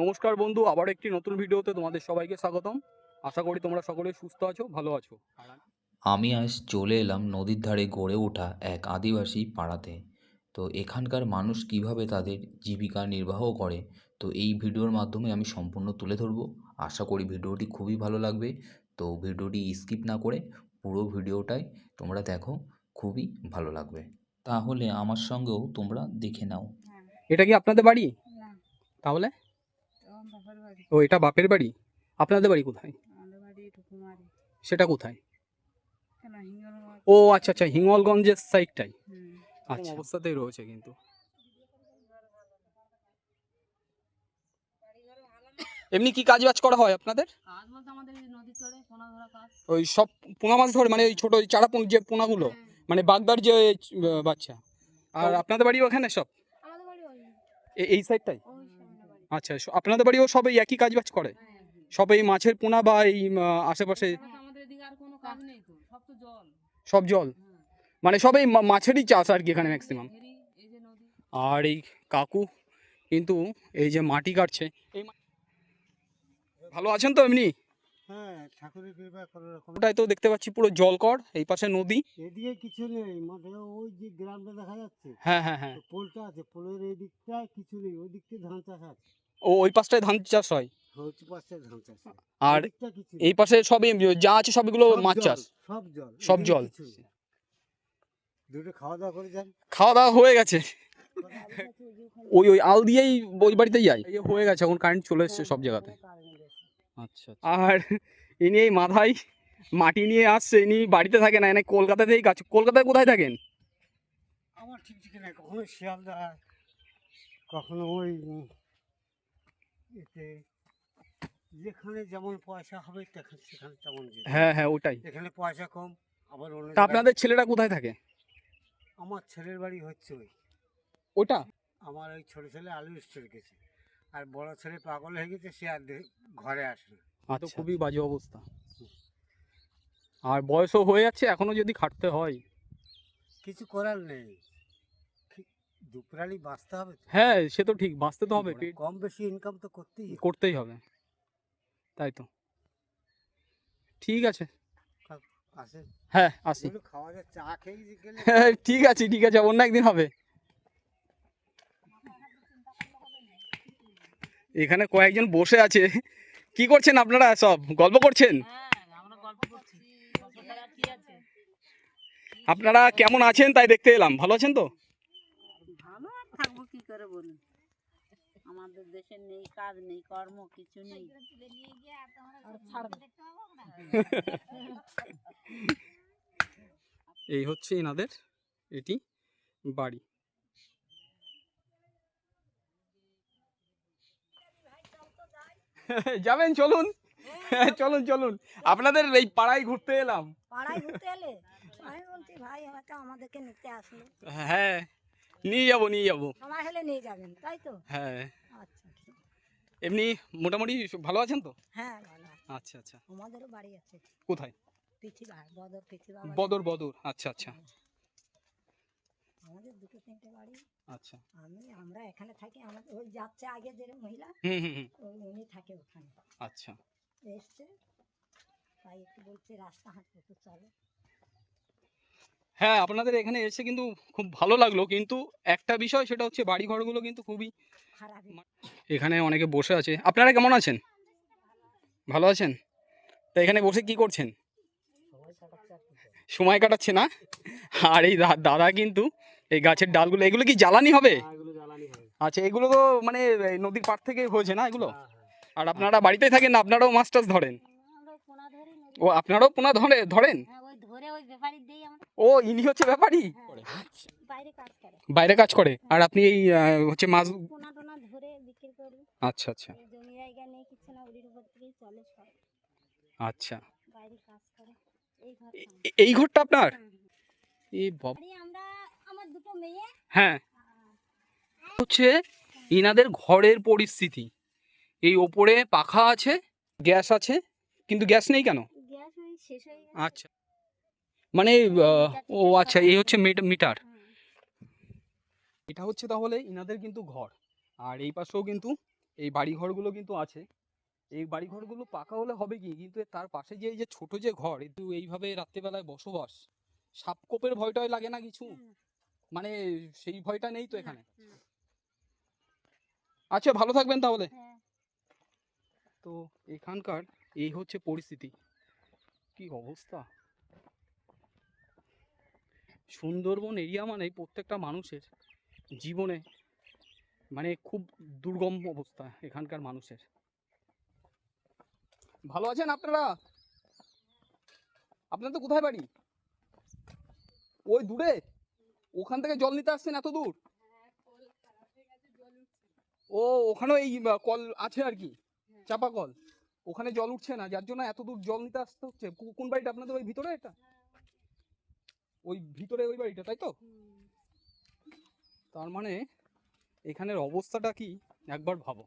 নমস্কার বন্ধু আবার একটি নতুন ভিডিওতে তোমাদের সবাইকে স্বাগতম। আশা করি তোমরা সকলে সুস্থ আছো ভালো আছো। আমি আজ চলে এলাম নদীর ধারে গড়ে ওঠা এক আদিবাসী পাড়াতে। তো এখানকার মানুষ কীভাবে তাদের জীবিকা নির্বাহ করে তো এই ভিডিওর মাধ্যমে আমি সম্পূর্ণ তুলে ধরবো। আশা করি ভিডিওটি খুবই ভালো লাগবে। তো ভিডিওটি স্কিপ না করে পুরো ভিডিওটাই তোমরা দেখো খুবই ভালো লাগবে। তাহলে আমার সঙ্গেও তোমরা দেখে নাও। এটা কি আপনাদের বাড়ি? তাহলে? ও এটা বাপের বাড়ি? আপনাদের বাড়ি কোথায়? সেটা কোথায়? ও আচ্ছা আচ্ছা হিঙ্গলগঞ্জের সাইডটাই আচ্ছা। অবস্থাতেই রয়েছে কিন্তু। এমনি কি কাজ বাজ করা হয় আপনাদের? ওই সব পোনা মাছ ধরে মানে ওই ছোট ওই চারা যে পোনাগুলো মানে বাগদার যে বাচ্চা। আর আপনাদের বাড়ি ওখানে সব? আমাদের বাড়ি ওই। এ- এই সাইডটাই আচ্ছা স- আপনাদের বাড়িও সবাই একই কাজ বাজ করে? সবাই সব এই মাছের পোনা বা এই আশেপাশে এখন তো আমাদের এদিকে আর কোনো কাজ নেই তো সব জল। সব জল? হ্যাঁ। মানে সবাই মাছেরই চাষ আর কি এখানে ম্যাক্সিমাম আর এই কাকু কিন্তু এই যে মাটি কাটছে। এই ভালো আছেন তো এমনি? হ্যাঁ ঠাকুরের কৃপা কোনো রকম ওটাই তো দেখতে পাচ্ছি পুরো জলকর এই পাশে নদী। এদিকে কিছু নেই মাঠে ওই যে গ্রামটা দেখা যাচ্ছে? হ্যাঁ হ্যাঁ হ্যাঁ। পোলটা আছে পোলের এই দিকটায় কিছু নেই ওই দিকটা ধান চাষ আছে। ও ওই পাশটায় ধান চাষ হয়। আর দিকটা। এই পাশে সবই যা আছে সবগুলো সব মাছ চাষ। সব জল সব জল। দুটো খাওয়া দাওয়া করে যান। খাওয়া দাওয়া হয়ে গেছে ওই ওই আল দিয়েই ওই বাড়িতে যাই হয়ে গেছে এখন কারেন্ট চলে এসছে সব জায়গাতে। আচ্ছা আর ইনি এই মাথায় মাটি নিয়ে আসছে ইনি বাড়িতে থাকে না এনে কলকাতাতেই কাজ কলকাতায় কোথায় থাকেন? আমার ঠিক ঠিক নাই কখনো শিয়ালদা কখনো ওই এতে যেখানে যেমন পয়সা হবে সেখানে তেমন হ্যাঁ হ্যাঁ ওটাই। এখানে পয়সা কম আবার অন্য তা আপনাদের ছেলেরা কোথায় থাকে? আমার ছেলের বাড়ি হচ্ছে ওই। ওটা? আমার ওই ছোট ছেলে আলু স্টোর গেছে। আর বড় ছেলে পাগল হয়ে গেছে সে আর ঘরে আসে না তো খুবই বাজে অবস্থা। আর বয়সও হয়ে যাচ্ছে এখনও যদি খাটতে হয়। কিছু করার নেই। দুপুরালি বাঁচতে হবে হ্যাঁ সে তো ঠিক বাঁচতে তো হবে। কম বেশি ইনকাম তো করতেই করতেই হবে। তাই তো। ঠিক আছে। আসে। হ্যাঁ আসি। খাওয়া যায় চা খেয়ে ঠিক আছে ঠিক আছে অন্য একদিন হবে। এখানে কয়েকজন বসে আছে। কি করছেন আপনারা সব? গল্প করছেন? আপনারা কেমন আছেন তাই দেখতে এলাম। ভালো আছেন তো? ভালো থাকব কি করে বলুন? আমাদের দেশে নেই কাজ নেই কর্ম কিছু নেই। এই হচ্ছে এনাদের এটি বাড়ি। যাবেন চলুন। চলুন চলুন। আপনাদের এই পাড়ায় ঘুরতে এলাম। পাড়ায় ঘুরতে এলে? আমি বলছি ভাই হয়তো আমাদেরকে নিতে আসলো হ্যাঁ নিয়ে যাব নিয়ে যাব। সময় হলে নিয়ে যাবেন তাই তো? হ্যাঁ। আচ্ছা এমনি মোটামুটি ভালো আছেন তো? হ্যাঁ ভালো আচ্ছা আচ্ছা। আমাদেরও বাড়ি আছে। কোথায়? বদর বদর বদর। আচ্ছা আচ্ছা। আমাদের দুটো তিনটে বাড়ি। আচ্ছা। আমি আমরা এখানে থাকি আমাদের ওই যাচ্ছে আগে যে মহিলা ওই উনি থাকে ওখানে। আচ্ছা। এসছে তাই একটু বলছে রাস্তা হাঁটতে তো চলো। হ্যাঁ আপনাদের এখানে এসে কিন্তু খুব ভালো লাগল কিন্তু একটা বিষয় সেটা হচ্ছে বাড়ি ঘরগুলো কিন্তু খুবই এখানে অনেকে বসে আছে। আপনারা কেমন আছেন? ভালো আছেন? তা এখানে বসে কি করছেন? সময় কাটাচ্ছে না? আর এই দাদা কিন্তু এই গাছের ডালগুলো এগুলো কি জ্বালানি হবে? এগুলো জ্বালানি হবে। আচ্ছা এগুলো তো মানে এই নদীর পাড় থেকে হয়েছে না এগুলো? হ্যাঁ, হ্যাঁ। আর আপনারা বাড়িতেই থাকেন না আপনারাও মাছ টাছ ধরেন ও আপনারাও পোনা ধরে ধরেন? হ্যাঁ ওই ধরে ওই ব্যাপারী দেই আমরা ও ইনি হচ্ছে ব্যাপারী? বাইরে কাজ করে। বাইরে কাজ করে আর আপনি এই হচ্ছে মাছ পোনা টোনা ধরে বিক্রি করি। আচ্ছা আচ্ছা। এই জমি জায়গা নেই কিছু না ওটির উপর থেকেই চলে সব। আচ্ছা। বাইরে কাজ করে। এই ঘর ঘরটা আপনার? এই বাবা আমরা হ্যাঁ। হচ্ছে ইনাদের ঘরের পরিস্থিতি। এই ওপরে পাখা আছে গ্যাস আছে কিন্তু গ্যাস নেই কেন? হয়ে আচ্ছা। মানে ও আচ্ছা এই হচ্ছে মিট- মিটার। এটা হচ্ছে তাহলে ইনাদের কিন্তু ঘর। আর এই পাশেও কিন্তু এই বাড়ি ঘরগুলো কিন্তু আছে। এই বাড়িঘরগুলো পাকা হলে হবে কি? কিন্তু তার পাশে যে এই যে ছোট যে ঘর একটু এইভাবে রাত্রেবেলায় বসবাস। সাপকোপের ভয়টয় লাগে না কিছু? মানে সেই ভয়টা নেই তো এখানে? আচ্ছা ভালো থাকবেন তাহলে। হ্যাঁ। তো এখানকার এই হচ্ছে পরিস্থিতি। কি অবস্থা? সুন্দরবন এরিয়া মানে প্রত্যেকটা মানুষের জীবনে মানে খুব দুর্গম অবস্থা এখানকার মানুষের। ভালো আছেন আপনারা? আপনাদের কোথায় বাড়ি? ওই দূরে? ওখান থেকে জল নিতে আসছেন এত দূর? ও ওখানেও এই কল আছে আর কি? চাপা কল? ওখানে জল উঠছে না যার জন্য এত দূর জল নিতে আসতে হচ্ছে? কোন বাড়িটা? আপনাদের ওই ভিতরে এটা? ওই ভিতরে ওই বাড়িটা তাই তো? তার মানে এখানের অবস্থাটা কি? একবার ভাবো।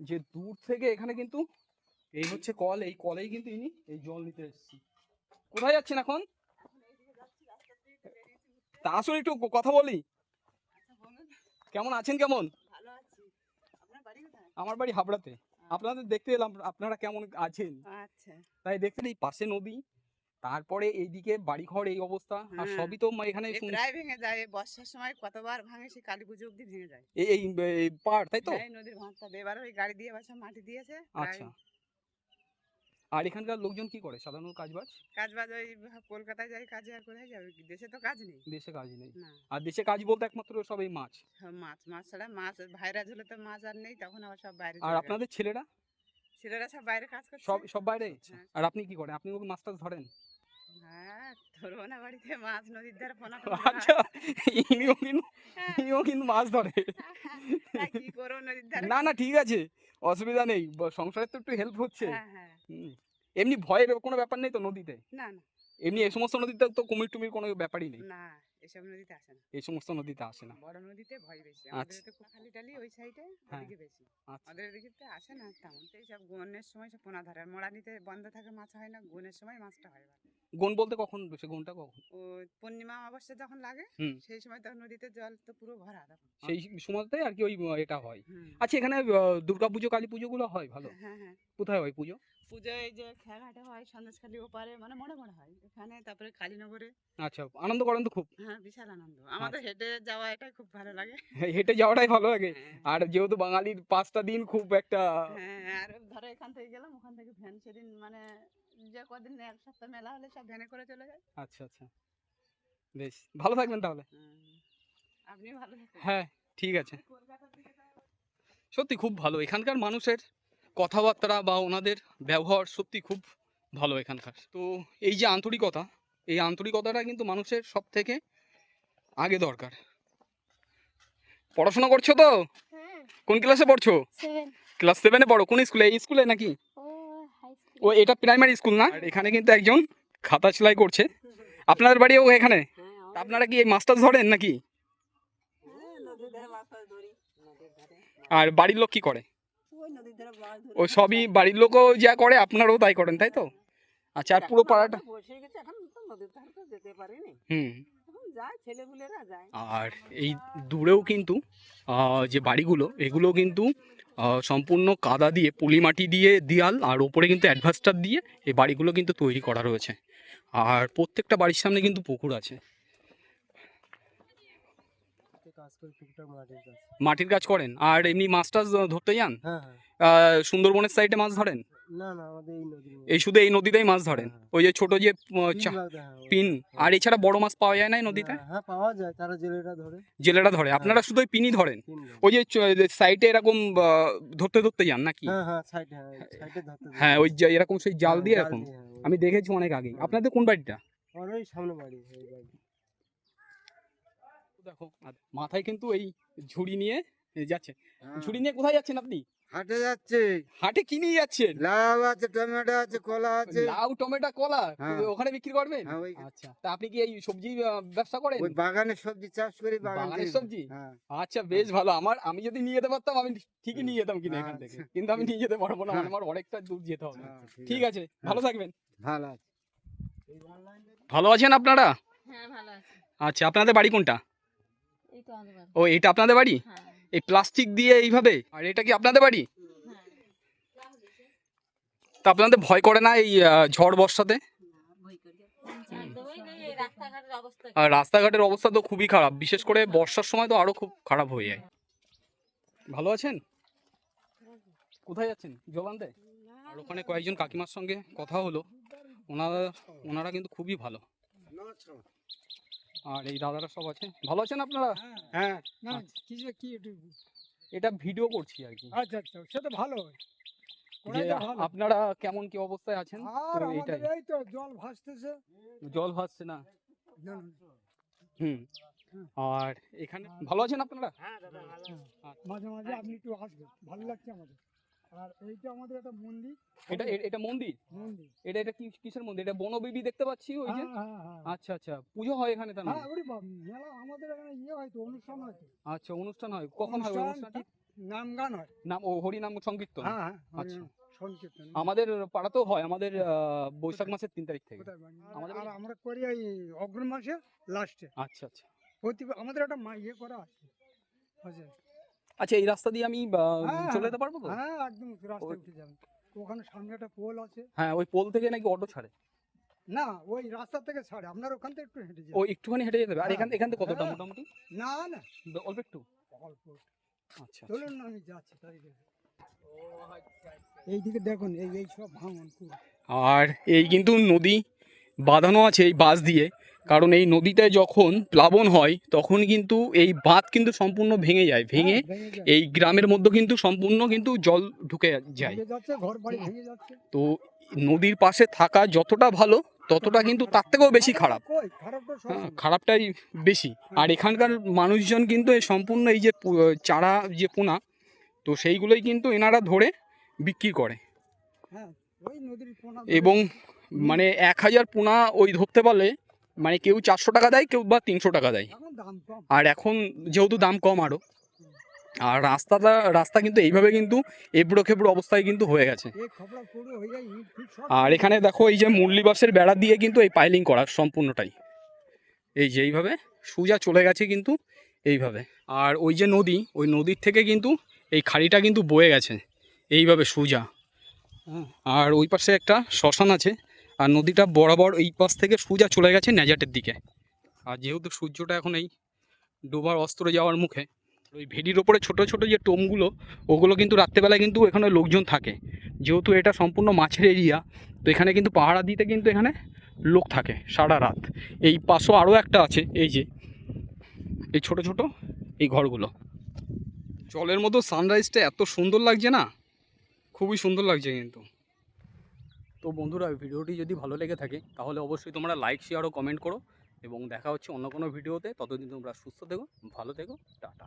যে দূর থেকে এখানে কিন্তু এই হচ্ছে কল এই কলেই কিন্তু ইনি এই জল নিতে এসেছি কোথায় যাচ্ছেন এখন? তা আসুন একটু কথা বলি। কেমন আছেন কেমন? আমার বাড়ি হাবড়াতে। আপনাদের দেখতে এলাম আপনারা কেমন আছেন? আচ্ছা। তাই দেখতে এই পাশে নদী তারপরে এইদিকে বাড়িঘর এই অবস্থা আর হ্যাঁ। সবই তো এখানে প্রায় ভেঙে যায় বর্ষার সময় কতবার ভাঙে সেই কালী পুজো অব্দি ভেঙে যায়। এই পাড় তাই তো? হ্যাঁ, নদীর ভাঁজটা এবার ওই গাড়ি দিয়ে বাসা মাটি দিয়েছে আচ্ছা। আর এখানকার লোকজন কি করে? সাধারণত কাজ বাজ কাজ বাজ ওই কলকাতায় যাই কাজে আর কোথায় যাবে? দেশে তো কাজ নেই। দেশে কাজ নেই। আর দেশে কাজ বলতে একমাত্র সব এই মাছ। সব মাছ মাছ ছাড়া মাছ ভাইরা হলে তো মাছ আর নেই তখন আবার সব বাইরে আর। আপনাদের ছেলেরা? ছেলেরা সব বাইরে কাজ করছে? সব সব বাইরে? হ্যাঁ। আর আপনি কি করেন? আপনি মাছ টাছ ধরেন? হ্যাঁ ধরবো না বাড়িতে মাছ নদীর ধারে পোনা আচ্ছা ইনিও কিন্তু ইনিও কিন্তু মাছ ধরে। কি করব নদীর ধারে? না না ঠিক আছে অসুবিধা নেই সংসারের তো একটু হেল্প হচ্ছে। হ্যাঁ হ্যাঁ। এমনি ভয়ের কোনো ব্যাপার নেই তো নদীতে? না না। এমনি এই সমস্ত নদীতে তো কুমির টুমির কোনো ব্যাপারই নেই? না এসব নদীতে আসে না। এই সমস্ত নদীতে আসে না। বড় নদীতে ভয় বেশি। আমাদের আচ্ছা। তো খালি টালি ওই সাইডে। ওদিকে বেশি। আচ্ছা। এদিকে তো আসে না তেমন তো সময় সব পোনা ধরে মোড়া নিতে বন্ধ থাকে মাছ হয় না গনের সময় মাছটা হয় গুণ বলতে কখন? সে গুণটা কখন? ও পূর্ণিমা অমাবস্যা যখন লাগে হুম। সেই সময় তখন নদীতে জল তো পুরো ভরা তখন। সেই সময়তে আর কি ওই আহ, এটা হয়। হুম। আচ্ছা এখানে দুর্গা পুজো কালী পুজো গুলো হয়? ভালো। হ্যাঁ হ্যাঁ কোথায় হয় পুজো? পুজো এই যে খেয়াঘাটে হয় সন্দেশখালি ওপারে মানে মনে মনে হয়। এখানে তারপরে কালীনগরে। আচ্ছা আনন্দ করেন তো খুব। হ্যাঁ বিশাল আনন্দ। আমাদের হেঁটে যাওয়া এটাই খুব ভালো লাগে। হেঁটে যাওয়াটাই ভালো লাগে। হ্যাঁ। আর যেহেতু বাঙালির পাঁচটা দিন খুব একটা হ্যাঁ আর ধরো এখান থেকে গেলাম ওখান থেকে ভ্যান সেদিন মানে যে কদিন এক সপ্তাহ মেলা হলে সব ভ্যানে করে চলে যায়। আচ্ছা আচ্ছা। বেশ ভালো থাকবেন তাহলে। আপনি ভালো হ্যাঁ ঠিক আছে। সত্যি খুব ভালো এখানকার মানুষের কথাবার্তা বা ওনাদের ব্যবহার সত্যি খুব ভালো এখানকার। তো এই যে আন্তরিকতা এই আন্তরিকতাটা কিন্তু মানুষের সব থেকে আগে দরকার। পড়াশোনা করছ তো? হ্যাঁ। কোন ক্লাসে পড়ছো? ক্লাস সেভেনে পড়ো কোন স্কুলে? এই স্কুলে নাকি? ও এটা প্রাইমারি স্কুল না? এখানে কিন্তু একজন খাতা সেলাই করছে। আপনাদের বাড়িও এখানে? আপনারা কি এই মাস্টার ধরেন নাকি? আর বাড়ির লোক কি করে? ও সবই বাড়ির লোকও যা করে আপনারাও তাই করেন তাই তো? আচ্ছা আর পুরো পাড়াটা? হুম। যায় ছেলেপুলেরা যায়। আর এই দূরেও কিন্তু যে বাড়িগুলো এগুলো কিন্তু সম্পূর্ণ কাদা দিয়ে পলি মাটি দিয়ে দিয়াল আর ওপরে কিন্তু অ্যাডভাস্টার দিয়ে এই বাড়িগুলো কিন্তু তৈরি করা রয়েছে। আর প্রত্যেকটা বাড়ির সামনে কিন্তু পুকুর আছে। মাটির কাজ করেন? আর এমনি মাছ টাছ ধরতে যান? হ্যাঁ হ্যাঁ। সুন্দরবনের সাইডে মাছ ধরেন? না না আমাদের এই শুধু এই নদীতেই মাছ ধরেন? হ্যাঁ। ওই যে ছোট যে পিন আর এছাড়া বড় মাছ পাওয়া যায় না এই নদীতে? হ্যাঁ পাওয়া যায় তারা জেলেরা ধরে। জেলেরা ধরে। আপনারা শুধু ওই পিনই ধরেন? ওই যে সাইডে এরকম ধরতে ধরতে যান নাকি? হ্যাঁ হ্যাঁ সাইডে হ্যাঁ সাইডে ধরতে হ্যাঁ ওই এরকম সেই জাল হ্যাঁ, দিয়ে এরকম। হ্যাঁ, আমি দেখেছি অনেক আগে আপনাদের কোন বাড়িটা? আমার ওই সামনে বাড়ি দেখো মাথায় কিন্তু এই ঝুড়ি নিয়ে যাচ্ছে। হ্যাঁ। ঝুড়ি নিয়ে কোথায় যাচ্ছেন আপনি? হাটে যাচ্ছে। হাটে কি নিয়ে যাচ্ছেন? লাউ আছে টমেটো আছে কলা আছে। লাউ টমেটো কলা? হ্যাঁ। ওখানে বিক্রি করবেন? হ্যাঁ আচ্ছা তা আপনি কি এই সবজি ব্যবসা করেন? ওই বাগানে সবজি চাষ করি বাগান। সবজি? হ্যাঁ। আচ্ছা বেশ ভালো। আমার আমি যদি নিয়ে যেতে পারতাম আমি ঠিকই নিয়ে যেতাম কিনে এখান থেকে। আচ্ছা। কিন্তু আমি নিয়ে যেতে পারব না। আমার অনেকটা দূর যেতে হবে। ঠিক আছে। ভালো থাকবেন। ভালো আছে। ভালো আছেন আপনারা? হ্যাঁ ভালো আছে। আচ্ছা আপনাদের বাড়ি কোনটা। ও এটা আপনাদের বাড়ি? হ্যাঁ। এই প্লাস্টিক দিয়ে এইভাবে? আর এটা কি আপনাদের বাড়ি? তা আপনাদের ভয় করে না এই ঝড় বর্ষাতে? আর রাস্তাঘাটের অবস্থা তো খুবই খারাপ। বিশেষ করে বর্ষার সময় তো আরও খুব খারাপ হয়ে যায়। ভালো আছেন? কোথায় যাচ্ছেন? জল আনতে আর ওখানে কয়েকজন কাকিমার সঙ্গে কথা হলো। ওনারা ওনারা কিন্তু খুবই ভালো। আর এই দাদারা সব আছে ভালো আছেন আপনারা? হ্যাঁ। না, কি কি এটা ভিডিও করছি আর কি। আচ্ছা আচ্ছা সেটা ভালো। আপনারা কেমন কি অবস্থায় আছেন? এইটাই। এই তো জল ভাসতেছে। জল ভাসছে না? হুম। আর এখানে ভালো আছেন আপনারা? মাঝে মাঝে আপনি একটু আসবেন। ভালো লাগছে আমাদের। আর এইটা আমাদের একটা মন্দির। এটা এটা মন্দির? মন্দির। এটা এটা কিসের মন্দির? এটা বনবিবি দেখতে পাচ্ছি ওই যে? হ্যাঁ হ্যাঁ হ্যাঁ। আচ্ছা আচ্ছা। পুজো হয় এখানে তার হ্যাঁ মানে? ওরে বাবা, মেলা আমাদের এখানে ইয়ে হয়তো অনুষ্ঠান হয়তো আচ্ছা অনুষ্ঠান হয়। কখন হয় অনুষ্ঠান, অনুষ্ঠানটা? নাম গান হয়। নাম ও হরিনাম সংকীর্তন? হ্যাঁ হ্যাঁ আচ্ছা। সংকীর্তন। আমাদের পাড়াতেও হয় আমাদের বৈশাখ মাসের তিন তারিখ থেকে। আমাদের আমরা করি অগ্রণ মাসে লাস্টে আচ্ছা আচ্ছা। প্রতি আমাদের একটা ইয়ে করা আছে। আচ্ছা। আচ্ছা এই রাস্তা দিয়ে আমি হ্যাঁ, চলে যেতে পারব তো? হ্যাঁ একদম রাস্তায় ওই- উঠে যাবেন ওখানে সামনে একটা পোল আছে। হ্যাঁ ওই পোল থেকে নাকি অটো ছাড়ে? না ওই রাস্তা থেকে ছাড়ে। আপনার ওখান থেকে একটু হেঁটে ও যাবেন একটুখানি হেঁটে যেতে হবে আর হ্যাঁ, এখান এখান থেকে কতটা হ্যাঁ। মোটামুটি? না না। অল্প একটু? অল্প। আচ্ছা আচ্ছা। চলুন না আমি যাচ্ছি তাই এইদিকে দেখুন এই এই সব ভাঙন আর এই কিন্তু নদী বাঁধানো আছে এই বাঁশ দিয়ে। কারণ এই নদীতে যখন প্লাবন হয় তখন কিন্তু এই বাঁধ কিন্তু সম্পূর্ণ ভেঙে যায়। ভেঙে হ্যাঁ, ভেঙে। এই গ্রামের মধ্যে কিন্তু সম্পূর্ণ কিন্তু জল ঢুকে যায়। তো নদীর পাশে থাকা যতটা ভালো ততটা কিন্তু তার থেকেও বেশি খারাপ হ্যাঁ, খারাপটাই বেশি। আর এখানকার মানুষজন কিন্তু এই সম্পূর্ণ এই যে চারা যে পোনা তো সেইগুলোই কিন্তু এনারা ধরে বিক্রি করে। হ্যাঁ এবং মানে এক হাজার পোনা ওই ধরতে পারলে মানে কেউ চারশো টাকা দেয় কেউ বা তিনশো টাকা দেয়। আর এখন যেহেতু দাম কম আরও আর রাস্তাটা রাস্তা কিন্তু এইভাবে কিন্তু এবড়ো খেবড়ো অবস্থায় কিন্তু হয়ে গেছে। আর এখানে দেখো এই যে মুরলিবাসের বেড়া দিয়ে কিন্তু এই পাইলিং করা সম্পূর্ণটাই। এই যে এইভাবে সুজা চলে গেছে কিন্তু এইভাবে। আর ওই যে নদী ওই নদীর থেকে কিন্তু এই খাড়িটা কিন্তু বয়ে গেছে। এইভাবে সুজা। হ্যাঁ, আর ওই পাশে একটা শ্মশান আছে। আর নদীটা বরাবর এই পাশ থেকে সুজা চলে গেছে ন্যাজাটের দিকে। আর যেহেতু সূর্যটা এখন এই ডোবার অস্ত্র যাওয়ার মুখে, ওই ভেডির ওপরে ছোট ছোট যে টোমগুলো, ওগুলো কিন্তু রাত্রেবেলায় কিন্তু এখানে লোকজন থাকে। যেহেতু এটা সম্পূর্ণ মাছের এরিয়া, তো এখানে কিন্তু পাহারা দিতে কিন্তু এখানে লোক থাকে সারা রাত। এই পাশেও আরও একটা আছে, এই যে, এই ছোট ছোট এই ঘরগুলো। জলের মতো সানরাইজটা এত সুন্দর লাগছে না? খুবই সুন্দর লাগছে কিন্তু। তো বন্ধুরা, ভিডিওটি যদি ভালো লেগে থাকে, তাহলে অবশ্যই তোমরা লাইক শেয়ার ও কমেন্ট করো এবং দেখা হচ্ছে অন্য কোনো ভিডিওতে। ততদিন তোমরা সুস্থ থেকো, ভালো থেকো, টাটা।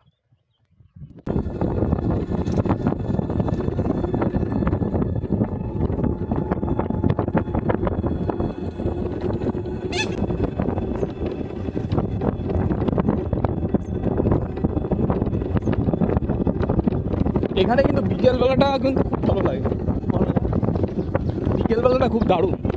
এখানে কিন্তু বিকেলবেলাটা কিন্তু খুব ভালো লাগে। বিকেলবেলাটা খুব দারুণ।